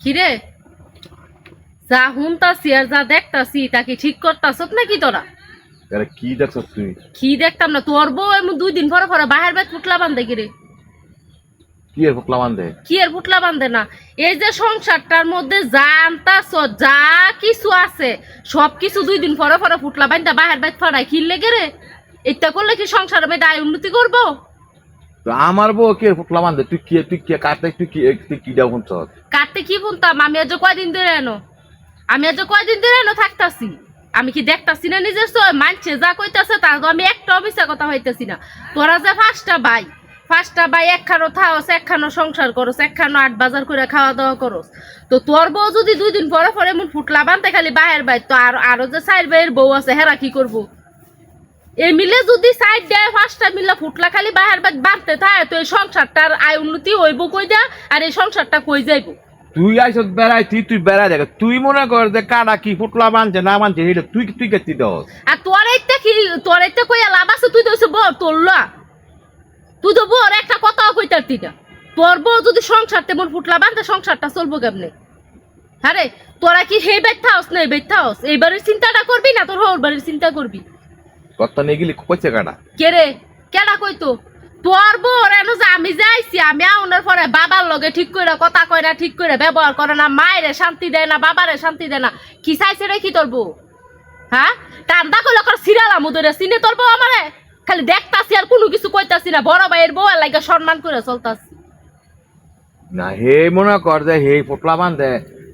কিরে? যা হুনতাছি আর যা দেখতাছি তা কি ঠিক করতাছ নাকি তোরা? আরে কি দেখছ তুই? কি দেখতাম না? তোর বউ এমন দুই দিন পরে পরে বাহের বাইত ফুটলা বান্ধে কিরে। কি এর ফোকলা বান্ধে কি এর ফুটলা বান্ধে না? এই যে সংসারটার মধ্যে যা আনতাছ যা কিছু আছে সব কিছু দুই দিন পরে পরে ফুটলা বান্ধা বাহের বাইত ফড়াই কিনলে গেরে এটা করলে কি সংসারের মধ্যে আয় উন্নতি করব? তো আমার বউ কে বান্ধে তুই কি তুই কি কাটতে তুই কি তুই কি দাও শুনছ কাটতে কি শুনতাম আমি আজ কয়দিন ধরে এনো? আমি আজ কয়দিন ধরে এনো থাকতাছি? আমি কি দেখতাছি না নিজের চোখে? মানছে, যা কইতাছে তো আমি একটা অফিসে কথা হইতাছি না। তোরা যে পাঁচটা ভাই পাঁচটা ভাই একখানো থাকস একখানো সংসার করস, একখানো আট বাজার করে খাওয়া দাওয়া করস। তো তোর বউ যদি দুই দিন পরে পরে এমন ফুটলা বানতে খালি বাহের বাই তো আর আরও যে চার ভাইয়ের বউ আছে, হেরা কি করব? এই মিলে যদি সাইড দেয় পাঁচটা মিলে ফুটলা খালি বাহের বাদ বাঁধতে থাকে তো এই সংসারটার আয় উন্নতি হইব কই দা আর এই সংসারটা কই যাইবো? তুই আইসত বেড়াই তুই তুই বেড়াই দেখ তুই মনে কর যে কাটা কি ফুটলা বানছে না বানছে এটা তুই তুই কেতি দস আর তোর এইতে কি তোর এইতে কইয়া লাভ আছে? তুই তো বর তোর লা। তুই তো বর একটা কথাও কইতারতি না। তোর বউ যদি সংসার তেমন ফুটলা বান্ধে সংসারটা চলবো কেমনে? আরে তোরা কি হে বেদ থাকস না এই বেদ থাকস এইবারের চিন্তাটা করবি না তোর হোর বাড়ির চিন্তা করবি? কত নিয়ে গেলি কইছে কাটা কে রে? কেডা কইতো? তোর বোর এনো যে আমি যাইছি আমি আউনের পরে বাবার লগে ঠিক করে কথা কয় না ঠিক করে ব্যবহার করে না মায়েরে শান্তি দেয় না বাবারে শান্তি দেয় না। কি চাইছে রে কি তোর বউ? হ্যাঁ কান্দা কইলে কর সিরালাম ওদের সিনে তোর বউ আমারে? খালি দেখতাছি আর কোনো কিছু কইতাছি না বড় ভাইয়ের বউ লাগে সম্মান করে চলতাছি। না হে মনে কর যে হে ফুটলা বান্ধে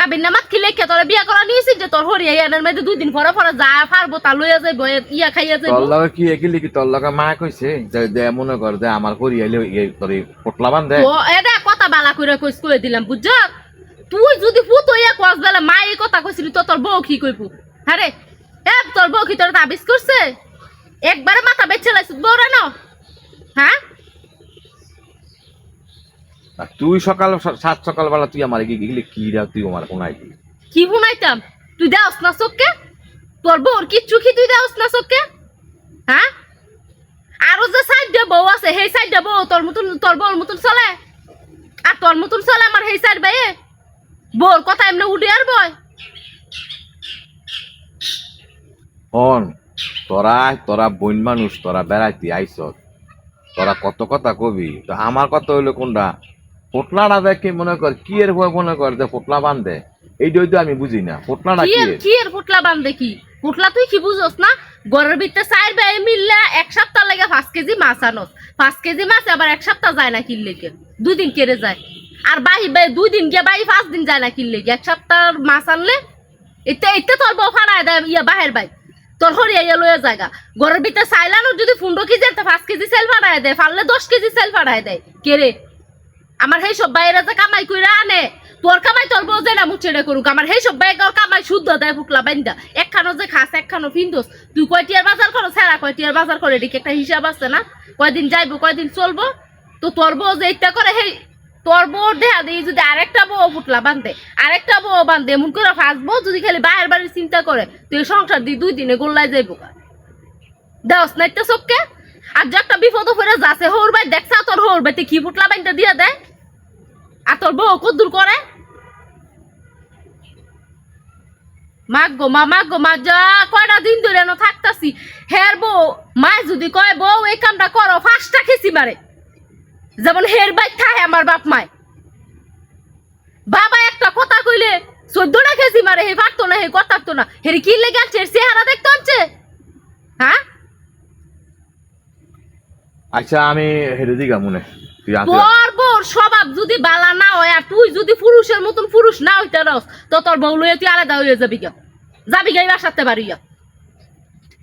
কাবিন নামাত কি লেখে তোরা বিয়া করা নিয়েছিস যে তোর হরি এনের মাইদে দুই দিন পরে পরে যা পারব তা লইয়া যাইব ইয়া খাইয়া তোর যাইব লগে কি একিলি কি তোর লগে মা কইছে যে যে মনে কর যে আমার এই তোর ফুটলা বান্ধে। তো এটা কথা বালা করে কইস কই দিলাম বুঝছ? তুই যদি ফুত হইয়া কস বেলা মা এই কথা কইছিলি তো তোর বউ কি কইবু? আরে এ তোর বউ কি তোর তাবিজ করছে? একবারে মাথা বেছে লাইছিস বউরা না হ্যাঁ? আর তুই সকাল সাত সকাল বেলা তুই আমার কি গেলি কি রা তুই আমার কোনাই কি শুনাইতাম? তুই দেওস না চোখকে? তোর বউর কি তুই দেওস না চোখকে? হ্যাঁ? আরও যে সাইড দিয়ে বউ আছে সেই সাইড দিয়ে বউ তোর মতন তোর বউর মতন চলে? আর তোর মতন চলে আমার সেই সাইড বাইয়ে? বউর কথা এমনি উঠে আর বয়? হন তোরা তোরা বইন মানুষ তোরা বেড়াইতি আইস তোরা কত কথা কবি? তো আমার কথা হইল কোনটা? পোটলাটা দেখে মনে কর কি এর ভয় মনে কর যে পোটলা বান্ধে? এইটাই তো আমি বুঝি না পোটলাটা কি এর? কি এর ফুটলা বান্ধে কি? ফুটলা তুই কি বুঝোস না? ঘরের ভিতরে চার ব্যয় মিললে এক সপ্তাহ লাগে পাঁচ কেজি মাছ আনোস। পাঁচ কেজি মাছ আবার এক সপ্তাহ যায় না কিনলে কে? দুই দিন কেড়ে যায়। আর বাহি বাই দুই দিন গিয়ে বাহি পাঁচ দিন যায় না কিনলে কে? এক সপ্তাহ মাছ আনলে এতে এতে তোর বউ ফাড়ায় দেয় ইয়া বাহের বাই। তোর হরিয়া ইয়া লইয়া জায়গা ঘরের ভিতরে সাইলানো যদি ফুন্ডো কেজি একটা পাঁচ কেজি সেল ফাড়ায় দেয় ফাড়লে দশ কেজি সেল ফাড়ায় দেয়। কেরে আমার সেই সব বাইরে যে কামাই কইরা আনে, তোর কামাই তোর বউ যেটা মুছেড়ে করুক, আমার সেই সব বাইর কামাই শুদ্ধ দেয় ফুকলা বাইন্দা। একখানো যে খাস, একখানো ফিন্দোস, তুই কয়টিয়ার বাজার করো? সেরা কয়টিয়ার বাজার করে? এদিকে একটা হিসাব আছে না? কয়দিন যাইবো, কয়দিন চলবো? তো তোর বউ যে ইত্যা করে, সেই তোর বউর দেহা দিয়ে যদি আরেকটা বউ ফুটলা বান্ধে আরেকটা বউ বান্ধে এমন করে ফাঁসবো যদি খালি বাইরের বাড়ির চিন্তা করে, তুই সংসার দিয়ে দুই দিনে গোল্লায় যাইবো দেওস না একটা চোখকে? আর যে একটা বিপদ ফিরে যাচ্ছে, হোর ভাই, দেখছা তোর হোর ভাই, তুই কি ফুটলা বাইনটা দিয়ে দেয়? আর তোর বউ কদ্দুর করে? মা মা, যা কয়টা দিন ধরে থাকতাছি। হের বউ যদি কয়, বউ, এই কামটা করো, ফাঁসটা খেসি মারে। যেমন হের বাইক আমার বাপ মায়। বাবা একটা কথা কইলে, চোদ্দটা খেসি মারে, হে পারতো না, হে কথাতো না। হের কি লেগে আছে? চেহারা দেখতে হচ্ছে হ্যাঁ? আচ্ছা আমি হেরে তোর বউর স্বভাব যদি বালা না হয় আর তুই যদি পুরুষের মতন পুরুষ না হইতে রস তো তোর বউ লইয়া তুই আলাদা হইয়া যাবি গা যাবি গা এবার সাথে বাড়ি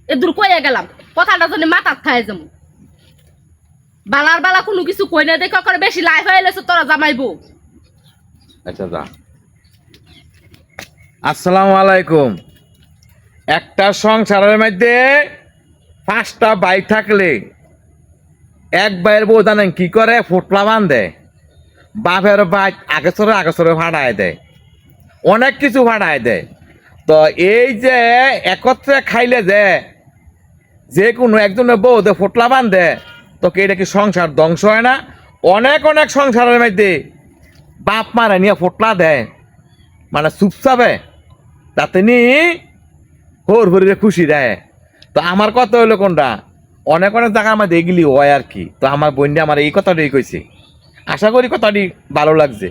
এ দূর কইয়া গেলাম কথাটা জানি মাথার খায় যেমন। বালার বালা কোনো কিছু কই না দেখে করে বেশি লাইফ হয়ে এলেছে তোরা জামাইবো আচ্ছা যা। আসসালামু আলাইকুম। একটা সংসারের মধ্যে পাঁচটা বাইক থাকলে এক ভাইয়ের বউ জানেন কি করে? ফুটলা বান্ধে। বাপের ভাই আগেছরে আগেছরে ভাড়ায় দেয়। অনেক কিছু ভাড়ায় দেয়। তো এই যে একত্রে খাইলে যে যে কোনো একজনের বউ যে ফুটলা বান্ধে, তো কি এটা কি সংসার ধ্বংস হয় না? অনেক অনেক সংসারের মধ্যে বাপ মারা নিয়ে ফুটলা দেয়। মানে চুপচাপে তাতে নি হোর হরিরে খুশি দেয়। তো আমার কথা হলো কোনটা? অনেক অনেক জায়গা আমার দেখলি হয় আর কি। তো আমার বন্ধু আমার এই কথাটাই কইছে। আশা করি কথাটি ভালো লাগছে।